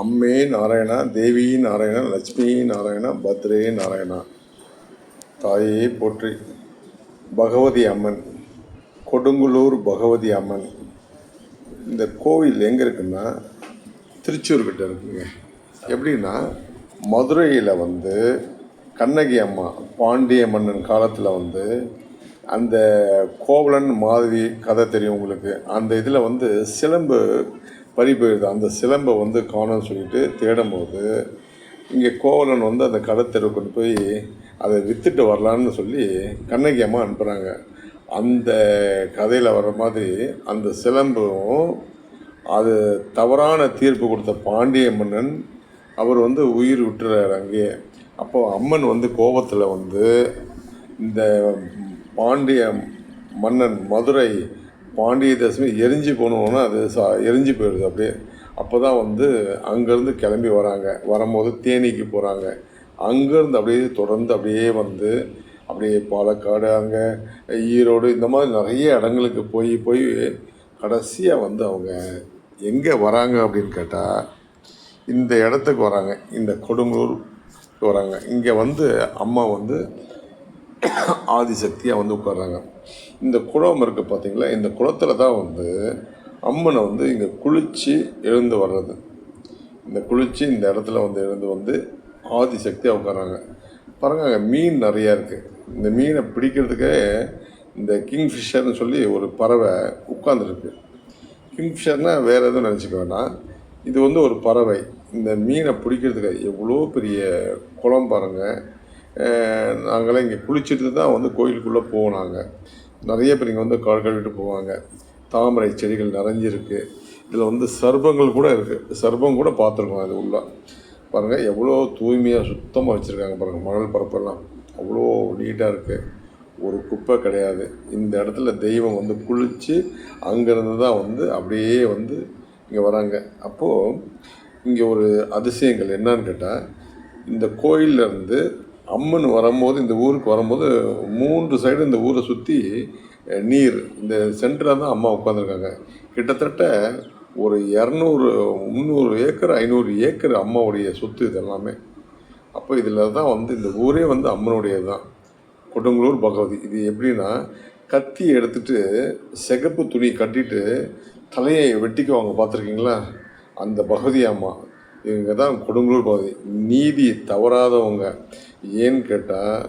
அம்மே நாராயணா தேவி நாராயணா லட்சுமி நாராயணா பத்ரே நாராயணா. தாயே போற்றி. பகவதி அம்மன். கொடுங்குளூர் பகவதி அம்மன். இந்த கோவில் எங்கே இருக்குன்னா திருச்சூர்கிட்ட இருக்குங்க. எப்படின்னா மதுரையில் வந்து கண்ணகி அம்மா பாண்டிய மன்னன் காலத்தில் வந்து அந்த கோவலன் மாதவி கதை தெரியும் உங்களுக்கு. அந்த இதில் வந்து சிலம்பு பறி போயிடுது அந்த சிலம்பை வந்து காணோம்னு சொல்லிட்டு தேடும்போது இங்கே கோவலன் வந்து அந்த கடத்தெரு கொண்டு போய் அதை விற்றுட்டு வரலான்னு சொல்லி கண்ணகி அம்மா அனுப்புகிறாங்க அந்த கதையில் வர மாதிரி அந்த சிலம்பும் அது தவறான தீர்ப்பு கொடுத்த பாண்டிய மன்னன் அவர் வந்து உயிர் விட்டுறாரு அங்கேயே. அப்போது அம்மன் வந்து கோபத்தில் வந்து இந்த பாண்டிய மன்னன் மதுரை பாண்டிய தேசமே எரிஞ்சு போனோன்னா அது சா எரிஞ்சு போயிடுது அப்படியே. அப்போ தான் வந்து அங்கேருந்து கிளம்பி வராங்க. வரும்போது தேனிக்கு போகிறாங்க அங்கேருந்து அப்படியே தொடர்ந்து அப்படியே வந்து அப்படியே பாலக்காடு அங்கே ஈரோடு இந்த மாதிரி நிறைய இடங்களுக்கு போய் போய் கடைசியாக வந்து அவங்க எங்கே வராங்க அப்படின்னு கேட்டால் இந்த இடத்துக்கு வராங்க. இந்த கொடுங்கூருக்கு வராங்க. இங்கே வந்து அம்மா வந்து ஆதிசக்தியாக வந்து உட்கார்றாங்க. இந்த குளம் இருக்குது பார்த்தீங்களா இந்த குளத்தில் தான் வந்து அம்மனை வந்து இங்கே குளித்து எழுந்து வர்றது. இந்த குளித்து இந்த இடத்துல வந்து எழுந்து வந்து ஆதிசக்தியாக உட்காராங்க பாருங்க அங்கே மீன் நிறையா இருக்குது இந்த மீனை பிடிக்கிறதுக்கே இந்த கிங்ஃபிஷர்னு சொல்லி ஒரு பறவை உட்காந்துருக்கு கிங்ஃபிஷர்னால் வேறு எதுவும் நினச்சிக்க வேணாம். இது வந்து ஒரு பறவை. இந்த மீனை பிடிக்கிறதுக்கு எவ்வளோ பெரிய குளம் பாருங்கள் நாங்களாம் இங்கே குளிச்சுட்டு தான் வந்து கோயிலுக்குள்ளே போவோம் நாங்கள் நிறைய பேர் இங்கே வந்து கால் கழுவிட்டு போவாங்க. தாமரை செடிகள் நிறைஞ்சிருக்கு. இதில் வந்து சர்பங்கள் கூட இருக்குது சர்பம் கூட பார்த்துருக்கோம் அது உள்ள. பாருங்கள் எவ்வளோ தூய்மையாக சுத்தமாக வச்சுருக்காங்க பாருங்கள் மணல் பரப்பெல்லாம். அவ்வளோ நீட்டாக இருக்குது ஒரு குப்பை கிடையாது. இந்த இடத்துல தெய்வம் வந்து குளித்து அங்கேருந்து தான் வந்து அப்படியே வந்து இங்கே வராங்க. அப்போது இங்கே ஒரு அதிசயங்கள் என்னன்னு கேட்டால் இந்த கோயில்ல இருந்து அம்மன் வரும்போது இந்த ஊருக்கு வரும்போது மூன்று சைடு இந்த ஊரை சுற்றி நீர். இந்த சென்டரில் தான் அம்மா உட்காந்துருக்காங்க கிட்டத்தட்ட ஒரு இரநூறு முந்நூறு ஏக்கர் ஐநூறு ஏக்கர் அம்மாவுடைய சொத்து இது எல்லாமே அப்போ இதில் தான் வந்து இந்த ஊரே வந்து அம்மனுடையது தான் கொடுங்கலூர் பகவதி. இது எப்படின்னா கத்தி எடுத்துட்டு சிகப்பு துணி கட்டிட்டு தலையை வெட்டிக்குவாங்க. பார்த்துருக்கீங்களா? அந்த பகவதி அம்மா. இவங்க தான் கொடுங்கலூர் பகுதி நீதி தவறாதவங்க. ஏன்னு கேட்டால்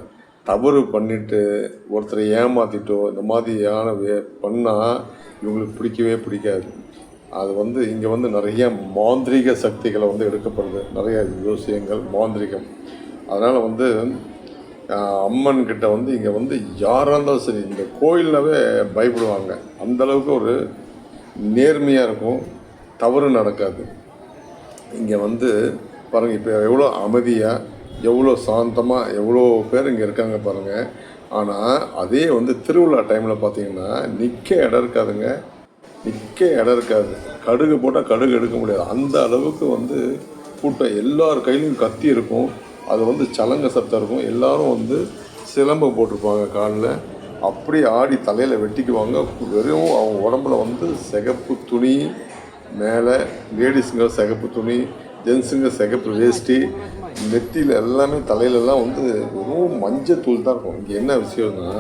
தவறு பண்ணிட்டு ஒருத்தரை ஏமாற்றிட்டோ இந்த மாதிரியான வே பண்ணால் இவங்களுக்கு பிடிக்கவே பிடிக்காது. அது வந்து இங்கே வந்து நிறைய மாந்திரீக சக்திகளை வந்து எடுக்கப்படுது. நிறைய ஜோசியங்கள் மாந்திரிகம். அதனால் வந்து அம்மன் கிட்ட வந்து இங்கே வந்து யாராக இருந்தாலும் சரி இந்த கோயில்னாவே பயப்படுவாங்க. அந்தளவுக்கு ஒரு நேர்மையாக இருக்கும். தவறு நடக்காது. இங்கே வந்து பாருங்கள் இப்போ எவ்வளோ அமைதியாக எவ்வளோ சாந்தமாக எவ்வளோ பேர் இங்கே இருக்காங்க பாருங்கள் ஆனால் அதே வந்து திருவிழா டைமில் பார்த்தீங்கன்னா நிற்க இடம் இருக்காதுங்க. நிற்க இடம் இருக்காது. கடுகு போட்டால் கடுகு எடுக்க முடியாது. அந்த அளவுக்கு வந்து கூட்டம் எல்லார் கையிலையும் கத்தி இருக்கும். அது வந்து சலங்க சத்தம் இருக்கும். எல்லாரும் வந்து சிலம்பு போட்டிருப்பாங்க காலில். அப்படி ஆடி தலையில் வெட்டிக்குவாங்க. வெறும் அவங்க உடம்புல வந்து சிகப்பு துணி மேலே லேடிஸுங்க சிகப்பு துணி ஜென்ஸுங்க சிகப்பு வேஷ்டி நெத்தியில் எல்லாமே தலையிலலாம் வந்து வெறும் மஞ்சள் தூள் தான் இருக்கும். இங்கே என்ன விஷயம்னா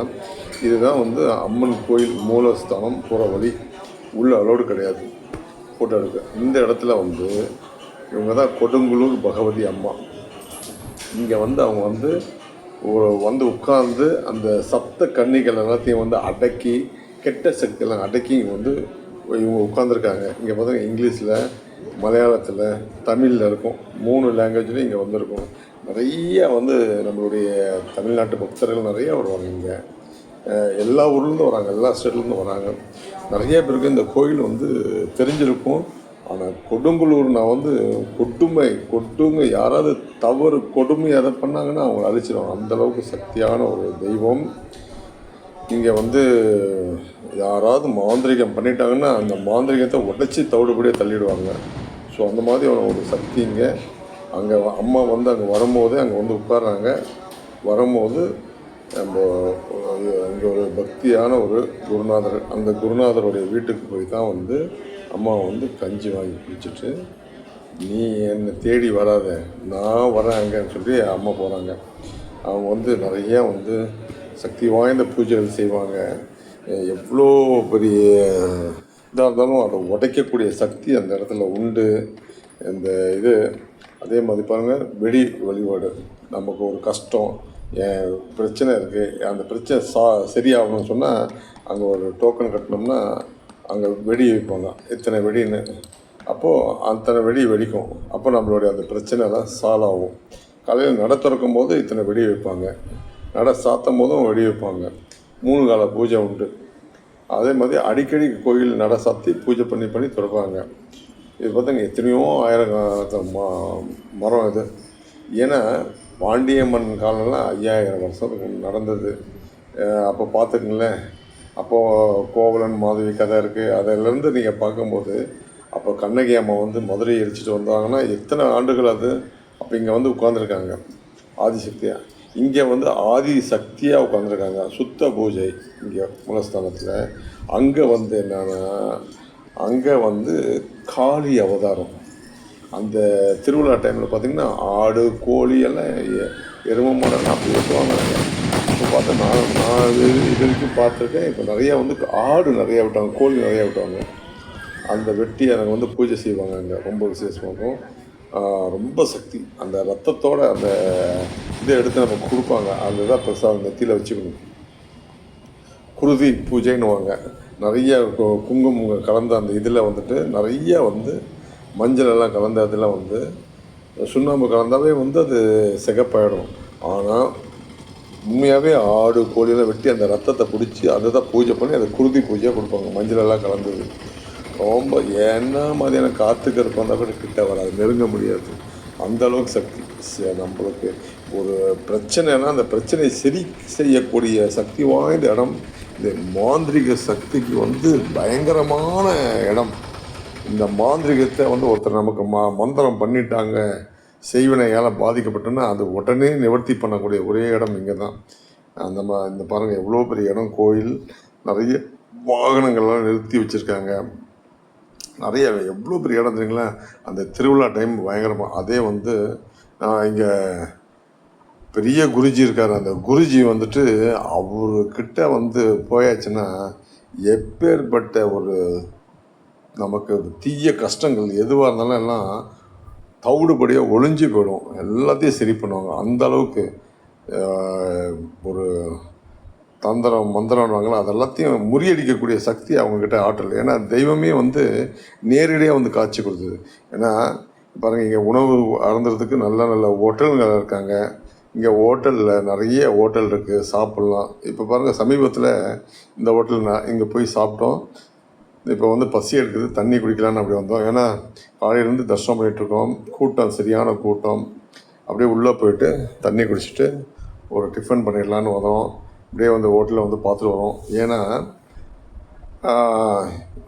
இதுதான் வந்து அம்மன் கோயில் மூலஸ்தானம் போகிற வழி. உள்ள அலோடு கிடையாது. ஃபோட்டோ எடுக்க. இந்த இடத்துல வந்து இவங்க தான் கொடுங்குளூர் பகவதி அம்மா. இங்கே வந்து அவங்க வந்து வந்து உட்கார்ந்து அந்த சப்த கன்னிகள் எல்லாத்தையும் வந்து அடக்கி கெட்ட சக்தியெல்லாம் அடக்கி இங்கே வந்து இவங்க உட்காந்துருக்காங்க இங்கே பார்த்தீங்கன்னா இங்கிலீஷில் மலையாளத்தில் தமிழில் இருக்கும். மூணு லாங்குவேஜ்லையும் இங்கே வந்திருக்கும். நிறைய வந்து நம்மளுடைய தமிழ்நாட்டு பக்தர்கள் நிறையா வருவாங்க இங்கே. எல்லா ஊர்லேருந்து வராங்க. எல்லா ஸ்டேட்லேருந்து வராங்க. நிறைய பேருக்கு இந்த கோயில் வந்து தெரிஞ்சிருக்கும். ஆனால் கொடுங்குளூர் நான் வந்து கொட்டுமை கொட்டுங்க யாராவது தவறு கொடுமை எதை பண்ணாங்கன்னா அவங்க அழிச்சிடுவாங்க அந்த அளவுக்கு சக்தியான ஒரு தெய்வம். இங்கே வந்து யாராவது மாந்திரிகம் பண்ணிட்டாங்கன்னா அந்த மாந்திரிகத்தை உடச்சி தவிடுபடியே தள்ளிடுவாங்க. ஸோ அந்த மாதிரி ஒரு சக்தி இங்கே. அங்கே அம்மா வந்து அங்கே வரும்போது அங்கே வந்து உட்கார்றாங்க. வரும்போது நம்ம அங்கே ஒரு பக்தியான ஒரு குருநாதர் அந்த குருநாதருடைய வீட்டுக்கு போய் தான் வந்து அம்மா வந்து கஞ்சி வாங்கி குடிச்சிட்டு நீ என்னை தேடி வராத. நான் வரேன் அங்கேன்னு சொல்லி அம்மா போகிறாங்க அவங்க வந்து நிறையா வந்து சக்தி வாய்ந்த பூஜைகள் செய்வாங்க. எவ்வளோ பெரிய இதாக இருந்தாலும் அதை உடைக்கக்கூடிய சக்தி அந்த இடத்துல உண்டு. இந்த இது அதே மாதிரி பாருங்கள் வெடி வழிபாடு. நமக்கு ஒரு கஷ்டம் பிரச்சனை இருக்குது அந்த பிரச்சனை சா சரியாகணும்னு சொன்னால் அங்கே ஒரு டோக்கன் கட்டினோம்னா அங்கே வெடி வைப்பாங்க இத்தனை வெடின்னு. அப்போது அத்தனை வெடி வெடிக்கும். அப்போ நம்மளுடைய அந்த பிரச்சனைலாம் சால்வ் ஆகும். காலையில் நட திறக்கும் போது இத்தனை வெடி வைப்பாங்க நட சாத்தும் போதும் வெடி வைப்பாங்க. மூணு கால பூஜை உண்டு. அதே மாதிரி அடிக்கடி கோயில் நட சாத்தி பூஜை பண்ணி பண்ணி திறப்பாங்க. இது பார்த்தாங்க எத்தனையோ ஆயிரம் மரம் இது. ஏன்னா பாண்டியம்மன் காலம்லாம் ஐயாயிரம் வருஷத்துக்கு நடந்தது. அப்போ பார்த்துக்குங்களேன் அப்போது கோவலன் மாதவி கதை இருக்குது அதிலேருந்து நீங்கள் பார்க்கும்போது அப்போ கண்ணகி அம்மா வந்து மதுரையை எரிச்சிட்டு வந்தாங்கன்னா எத்தனை ஆண்டுகள் அது? அப்போ இங்கே வந்து உட்காந்துருக்காங்க ஆதிசக்தியாக இங்கே வந்து ஆதி சக்தியாக உட்காந்துருக்காங்க சுத்த பூஜை இங்கே மூலஸ்தானத்தில். அங்கே வந்து என்னன்னா அங்கே வந்து காளி அவதாரம். அந்த திருவிழா டைமில் பார்த்திங்கன்னா ஆடு கோழி எல்லாம் எ- எருமை மாடெல்லாம் அப்படி விட்டுவாங்க. இப்போ பார்த்தா நான் நான் இது இது வரைக்கும் பார்த்துருக்கேன் இப்போ நிறையா வந்து ஆடு நிறையா விட்டாங்க கோழி நிறையா விட்டாங்க அந்த வெட்டி எனக்கு வந்து பூஜை செய்வாங்க அங்கே. ரொம்ப விசேஷமாக இருக்கும் ரொம்ப சக்தி. அந்த ரத்தத்தோட அந்த இதை எடுத்து நம்ம கொடுப்பாங்க. அதுதான் பிரசாதம் நெத்தியில் வச்சுக்கணும். குருதி பூஜைன்னுவாங்க. நிறைய கு- குங்குமம் கலந்த அந்த இதில் வந்துட்டு நிறைய வந்து மஞ்சள் எல்லாம் கலந்த இதில் வந்து சுண்ணாம்பு கலந்தாவே வந்து அது சிகப்பாயிடும். ஆனால் உண்மையாகவே ஆடு கோழியெல்லாம் வெட்டி அந்த ரத்தத்தை பிடிச்சி அதை தான் பூஜை பண்ணி அதை குருதி பூஜையாக கொடுப்பாங்க. மஞ்சள் எல்லாம் கலந்தது. ரொம்ப என்ன மாதிரியான காற்றுக்கு இருந்தால் கூட கிட்ட வராது. நெருங்க முடியாது. அந்த அளவுக்கு சக்தி. நம்மளுக்கு ஒரு பிரச்சனைனா அந்த பிரச்சனையை சரி செய்யக்கூடிய சக்தி வாய்ந்த இடம். இந்த மாந்திரிக சக்திக்கு வந்து பயங்கரமான இடம். இந்த மாந்திரிகத்தை வந்து ஒருத்தர் நமக்கு மா மந்திரம் பண்ணிட்டாங்க. செய்வினையால் பாதிக்கப்பட்டோன்னா அது உடனே நிவர்த்தி பண்ணக்கூடிய ஒரே இடம் இங்கே தான் அந்த மா இந்த பாருங்கள் எவ்வளோ பெரிய இடம். கோயில் நிறைய வாகனங்கள்லாம் நிறுத்தி வச்சுருக்காங்க. நிறைய எவ்வளோ பெரிய இடம் தெரியுங்களா? அந்த திருவிழா டைம் பயங்கரமாக அதே வந்து நான் இங்கே பெரிய குருஜி இருக்கார். அந்த குருஜி வந்துட்டு அவர்கிட்ட வந்து போயாச்சுன்னா எப்பேற்பட்ட ஒரு நமக்கு தீய கஷ்டங்கள் எதுவாக இருந்தாலும் எல்லாம் தவிடுபடியாக ஒளிஞ்சு போயிடும். எல்லாத்தையும் சரி பண்ணுவாங்க. அந்த அளவுக்கு ஒரு தந்திரம் மந்திரம்வாங்களா அது எல்லாத்தையும் முறியடிக்கக்கூடிய சக்தி அவங்கக்கிட்ட ஆற்றல். ஏன்னா தெய்வமே வந்து நேரடியாக வந்து காட்சி கொடுத்தது. ஏன்னா பாருங்கள் இங்கே உணவு அறந்துறதுக்கு நல்ல நல்ல ஹோட்டல்கள் இருக்காங்க. இங்கே ஹோட்டலில் நிறைய ஹோட்டல் இருக்குது சாப்பிட்லாம். இப்போ பாருங்கள் சமீபத்தில் இந்த ஹோட்டல் நான் இங்கே போய் சாப்பிட்டோம். இப்போ வந்து பசி எடுக்குது தண்ணி குடிக்கலான்னு அப்படி வந்தோம். ஏன்னா காலையிலேருந்து தர்ஷனம் பண்ணிகிட்ருக்கோம் கூட்டம் சரியான கூட்டம். அப்படியே உள்ளே போயிட்டு தண்ணி குடிச்சிட்டு ஒரு டிஃபன் பண்ணிடலான்னு வந்தோம். அப்படியே வந்து ஹோட்டலில் வந்து பார்த்துட்டு வரோம். ஏன்னா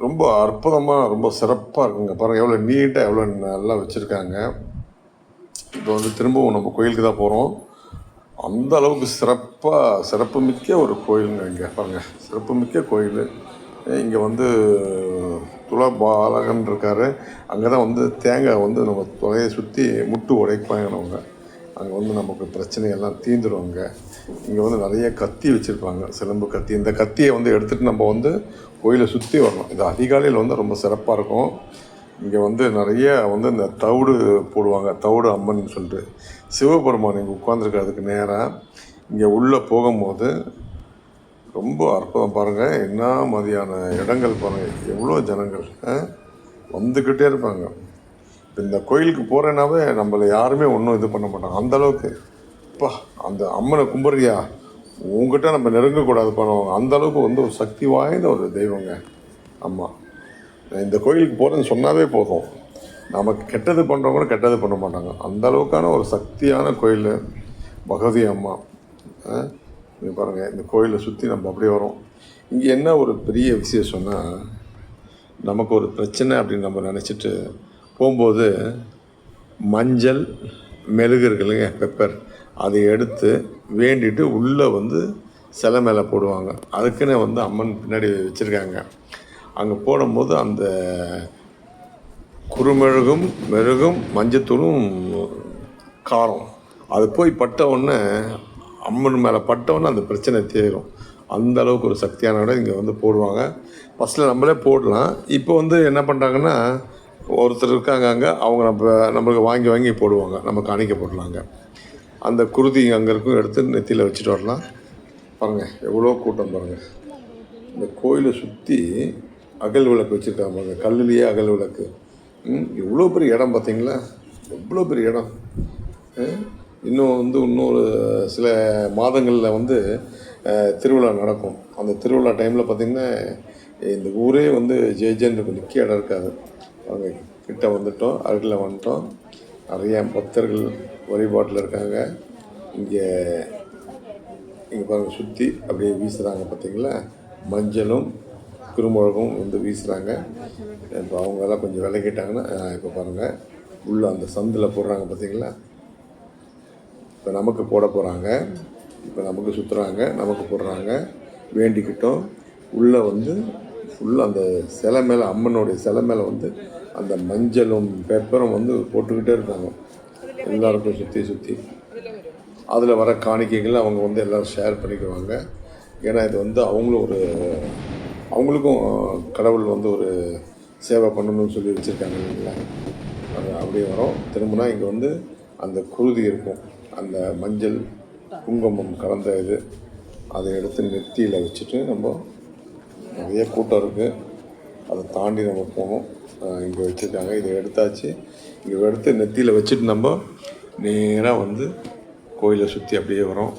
ரொம்ப அற்புதமாக ரொம்ப சிறப்பாக இருக்குங்க. பாருங்கள் எவ்வளோ நீட்டாக எவ்வளோ நல்லா வச்சுருக்காங்க. இப்போ வந்து திரும்பவும் நம்ம கோயிலுக்கு தான் போகிறோம் அந்த அளவுக்கு சிறப்பாக சிறப்புமிக்க ஒரு கோயிலுங்க இங்கே. பாருங்கள் சிறப்புமிக்க கோயில். இங்கே வந்து துலா பாலகன் இருக்கார். அங்கே தான் வந்து தேங்காய் வந்து நம்ம தொகையை சுற்றி முட்டு உடைப்பாங்க அவங்க. அங்கே வந்து நமக்கு பிரச்சனையெல்லாம் அங்கே. இங்கே வந்து நிறைய கத்தி வச்சுருப்பாங்க சிலம்பு கத்தி. இந்த கத்தியை வந்து எடுத்துகிட்டு நம்ம வந்து கோயிலை சுற்றி வரணும். இது அதிகாலையில் வந்து ரொம்ப சிறப்பாக இருக்கும். இங்கே வந்து நிறைய வந்து இந்த தவிடு போடுவாங்க தவிடு அம்மன் சொல்லிட்டு. சிவபெருமான் இங்கே உட்காந்துருக்கிறதுக்கு நேராக இங்கே உள்ளே போகும்போது ரொம்ப அற்புதம் பாருங்கள் என்ன மாதிரியான இடங்கள் பாருங்கள் எவ்வளோ ஜனங்கள் வந்துக்கிட்டே இருப்பாங்க. இந்த கோயிலுக்கு போகிறேன்னாவே நம்மளை யாருமே ஒன்றும் இது பண்ண மாட்டாங்க. அந்த எப்பா அப்பா அந்த அம்மனை கும்பிட்றியா? உங்ககிட்ட நம்ம நெருங்கக்கூடாது பண்ணுவாங்க அந்த அளவுக்கு வந்து ஒரு சக்தி வாய்ந்த ஒரு தெய்வங்க ஆமாம் இந்த கோயிலுக்கு போகிறேன்னு சொன்னாவே போதும். நமக்கு கெட்டது பண்ணுறவங்க கெட்டது பண்ண மாட்டாங்க. அந்த அளவுக்கான ஒரு சக்தியான கோயில் பகவதி அம்மா. நீங்கள் பாருங்கள் இந்த கோயிலை சுற்றி நம்ம அப்படியே வரோம். இங்கே என்ன ஒரு பெரிய விசேஷம்னா நமக்கு ஒரு பிரச்சனை அப்படின்னு நம்ம நினச்சிட்டு போகும்போது மஞ்சள் மெழுகு இருக்கு இல்லைங்க பெப்பர் அதை எடுத்து வேண்டிட்டு உள்ளே வந்து சிலை மேலே போடுவாங்க. அதுக்குன்னே வந்து அம்மன் பின்னாடி வச்சுருக்காங்க. அங்கே போடும்போது அந்த குறுமெழுகும் மெழுகும் மஞ்சத்தூளும் காரம். அது போய் பட்ட உடனே அம்மன் மேலே பட்ட உடனே அந்த பிரச்சனை தீரும். அந்த அளவுக்கு ஒரு சக்தியான இடம் இங்கே வந்து போடுவாங்க. ஃபஸ்ட்டில் நம்மளே போடலாம். இப்போ வந்து என்ன பண்ணுறாங்கன்னா ஒருத்தர் இருக்காங்க அங்கே அவங்க நம்ம நம்மளுக்கு வாங்கி வாங்கி போடுவாங்க. நம்ம காணிக்க போடலாங்க. அந்த குருதி அங்கே இருக்கும் எடுத்து நெத்தியில் வச்சுட்டு வரலாம். பாருங்கள் எவ்வளோ கூட்டம் பாருங்கள் இந்த கோயிலை சுற்றி அகல் விளக்கு வச்சுருக்காங்க பாருங்கள் கல்லுலேயே அகல் விளக்கு. ம், எவ்வளோ பெரிய இடம் பார்த்தீங்களா? எவ்வளோ பெரிய இடம். இன்னும் வந்து இன்னொரு சில மாதங்களில் வந்து திருவிழா நடக்கும். அந்த திருவிழா டைமில் பார்த்திங்கன்னா இந்த ஊரே வந்து ஜெயஜென் இருக்கும். நிற்க இடம் இருக்காது. அவங்க கிட்ட வந்துட்டோம் அருகில் வந்துட்டோம். நிறையா பக்தர்கள் வழிபாட்டில் இருக்காங்க. இங்கே இங்கே பாருங்கள் சுற்றி அப்படியே வீசுகிறாங்க பார்த்திங்களா மஞ்சளும் குறுமுழகும் வந்து வீசுகிறாங்க இப்போ அவங்கெல்லாம் கொஞ்சம் விலகிட்டாங்கன்னா இப்போ பாருங்கள் உள்ளே அந்த சந்தில் போடுறாங்க பார்த்திங்களா இப்போ நமக்கு போட போகிறாங்க இப்போ நமக்கு சுற்றுறாங்க நமக்கு போடுறாங்க. வேண்டிக்கிட்டோம். உள்ளே வந்து ஃபுல்லாக அந்த சிலை மேலே அம்மனுடைய சிலை மேலே வந்து அந்த மஞ்சளும் பெப்பரும் வந்து போட்டுக்கிட்டே இருக்காங்க. எல்லாருக்கும் சுற்றி சுற்றி அதில் வர காணிக்கைகள் அவங்க வந்து எல்லோரும் ஷேர் பண்ணிக்குவாங்க. ஏன்னா இது வந்து அவங்களும் ஒரு அவங்களுக்கும் கடவுள் வந்து ஒரு சேவை பண்ணணும்னு சொல்லி வச்சுருக்காங்க இல்லைங்களா? அது அப்படியே வரும். திரும்பினா இங்கே வந்து அந்த குருதி இருக்கும். அந்த மஞ்சள் குங்குமம் கலந்த இது. அதை எடுத்து நெத்தியில் வச்சுட்டு நம்ம நிறைய கூட்டம் இருக்குது அதை தாண்டி நம்ம போகணும். இங்கே வச்சுருக்காங்க. இதை எடுத்தாச்சு. எடுத்து நெத்தியில் வச்சுட்டு நம்ம நேராக வந்து கோயிலை சுற்றி அப்படியே வரோம்.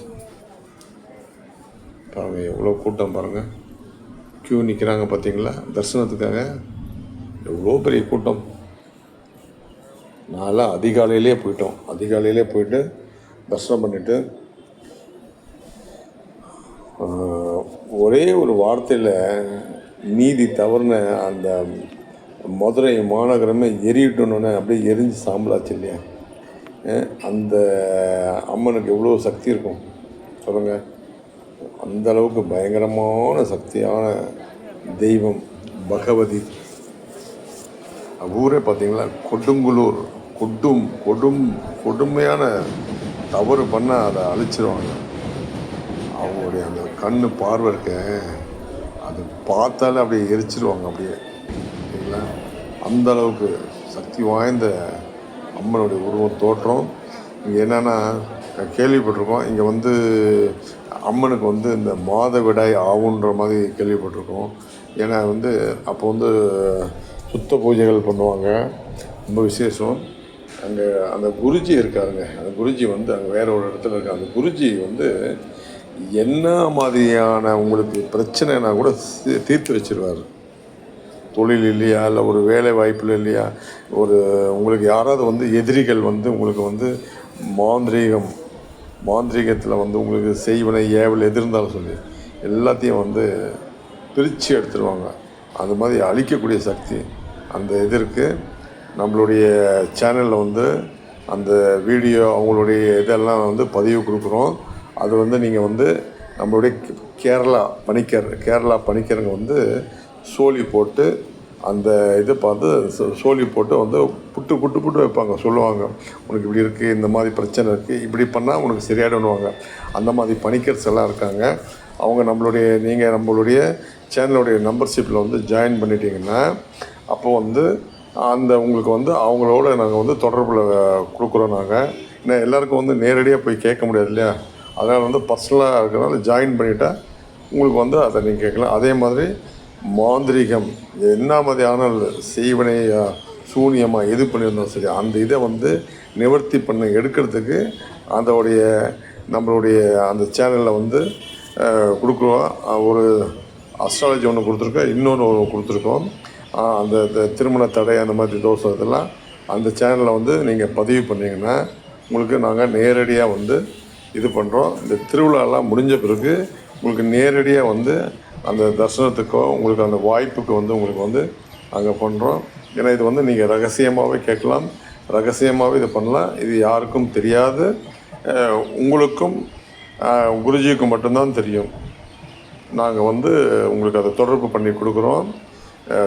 பாருங்கள் எவ்வளோ கூட்டம் பாருங்கள் க்யூ நிற்கிறாங்க பார்த்தீங்களா தரிசனத்துக்காக. எவ்வளோ பெரிய கூட்டம். நான்லாம் அதிகாலையிலே போயிட்டோம். அதிகாலையிலே போயிட்டு தரிசனம் பண்ணிவிட்டு ஒரே ஒரு வார்த்தையில் நீதி தவறுன அந்த மதுரை மாநகரமே எரியட்டணுன்னு அப்படியே எரிஞ்சு சாம்பலாச்சு இல்லையா? அந்த அம்மனுக்கு எவ்வளோ சக்தி இருக்கும்? சொல்லுங்கள் அந்த அளவுக்கு பயங்கரமான சக்தியான தெய்வம் பகவதி. ஊரே பார்த்தீங்களா? கொடுங்குளூர். கொடும் கொடும் கொடுமையான தவறு பண்ணால் அதை அழிச்சிருவாங்க. அவங்களுடைய அந்த கண் பார்வை இருக்க அது பார்த்தாலே அப்படியே எரிச்சிருவாங்க அப்படியே. பார்த்தீங்கன்னா அந்த அளவுக்கு சக்தி வாய்ந்த அம்மனுடைய உருவம் தோற்றம். இங்கே என்னென்னா கேள்விப்பட்டிருக்கோம். இங்கே வந்து அம்மனுக்கு வந்து இந்த மாதவிடாய் ஆகுன்ற மாதிரி கேள்விப்பட்டிருக்கோம். ஏன்னா வந்து அப்போ வந்து சுத்த பூஜைகள் பண்ணுவாங்க. ரொம்ப விசேஷம். அங்கே அந்த குருஜி இருக்காருங்க. அந்த குருஜி வந்து அங்கே வேற ஒரு இடத்துல இருக்காங்க அந்த குருஜி வந்து என்ன மாதிரியான உங்களுக்கு பிரச்சனைனா கூட தீர்த்து வச்சிருவார். தொழில் இல்லையா இல்லை ஒரு வேலை வாய்ப்பில் இல்லையா ஒரு உங்களுக்கு யாராவது வந்து எதிரிகள் வந்து உங்களுக்கு வந்து மாந்திரீகம் மாந்திரீகத்தில் வந்து உங்களுக்கு செய்வனை ஏவல் எது இருந்தாலும் சொல்லி எல்லாத்தையும் வந்து பிரித்து எடுத்துருவாங்க. அது மாதிரி அழிக்கக்கூடிய சக்தி அந்த இது நம்மளுடைய சேனலில் வந்து அந்த வீடியோ அவங்களுடைய இதெல்லாம் வந்து பதிவு கொடுக்குறோம். அது வந்து நீங்கள் வந்து நம்மளுடைய கேரளா பணிக்கர் கேரளா பணிக்கருங்க வந்து சோலி போட்டு அந்த இதை பார்த்து சோ- சோலி போட்டு வந்து புட்டு புட்டு புட்டு வைப்பாங்க. சொல்லுவாங்க உனக்கு இப்படி இருக்குது இந்த மாதிரி பிரச்சனை இருக்குது இப்படி பண்ணால் உனக்கு சரியாயிடுவாங்க அந்த மாதிரி பணிக்கர்ஸ் எல்லாம் இருக்காங்க. அவங்க நம்மளுடைய நீங்கள் நம்மளுடைய சேனலுடைய மெம்பர்ஷிப்பில் வந்து ஜாயின் பண்ணிட்டீங்கன்னா அப்போ வந்து அந்த உங்களுக்கு வந்து அவங்களோட நாங்கள் வந்து தொடர்பில் கொடுக்குறோம் நாங்கள் ஏன்னா எல்லாருக்கும் வந்து நேரடியாக போய் கேட்க முடியாது இல்லையா? அதனால் வந்து பர்சனலாக இருக்கிறனால ஜாயின் பண்ணிட்டா உங்களுக்கு வந்து அதை நீங்கள் கேட்கலாம். அதே மாதிரி மாந்திரிகம். என்ன மாதிரியான செய்வனை சூன்யமாக எது பண்ணியிருந்தோம் சரி. அந்த இதை வந்து நிவர்த்தி பண்ண எடுக்கிறதுக்கு அதோடைய நம்மளுடைய அந்த சேனலில் வந்து கொடுக்குறோம். ஒரு அஸ்ட்ராலஜி ஒன்று கொடுத்துருக்கோம். இன்னொன்று ஒன்று கொடுத்துருக்கோம். அந்த திருமண தடை அந்த மாதிரி தோசை இதெல்லாம் அந்த சேனலில் வந்து நீங்கள் பதிவு பண்ணிங்கன்னா உங்களுக்கு நாங்கள் நேரடியாக வந்து இது பண்ணுறோம் இந்த திருவிழாலாம் முடிஞ்ச பிறகு உங்களுக்கு நேரடியாக வந்து அந்த தரிசனத்துக்கோ உங்களுக்கு அந்த வாய்ப்புக்கு வந்து உங்களுக்கு வந்து நாங்கள் பண்ணுறோம் ஏன்னா இது வந்து நீங்கள் ரகசியமாகவே கேட்கலாம். ரகசியமாகவே இது பண்ணலாம். இது யாருக்கும் தெரியாது. உங்களுக்கும் அஹ் குருஜிக்கும் மட்டும்தான் தெரியும். நாங்கள் வந்து உங்களுக்கு அதை தொடர்பு பண்ணி கொடுக்குறோம்.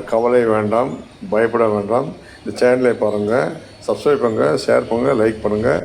கவலை வேண்டாம். பயப்பட வேண்டாம். இந்த சேனலை பாருங்கள் சப்ஸ்கிரைப் பண்ணுங்கள் ஷேர் பண்ணுங்கள் லைக் பண்ணுங்கள்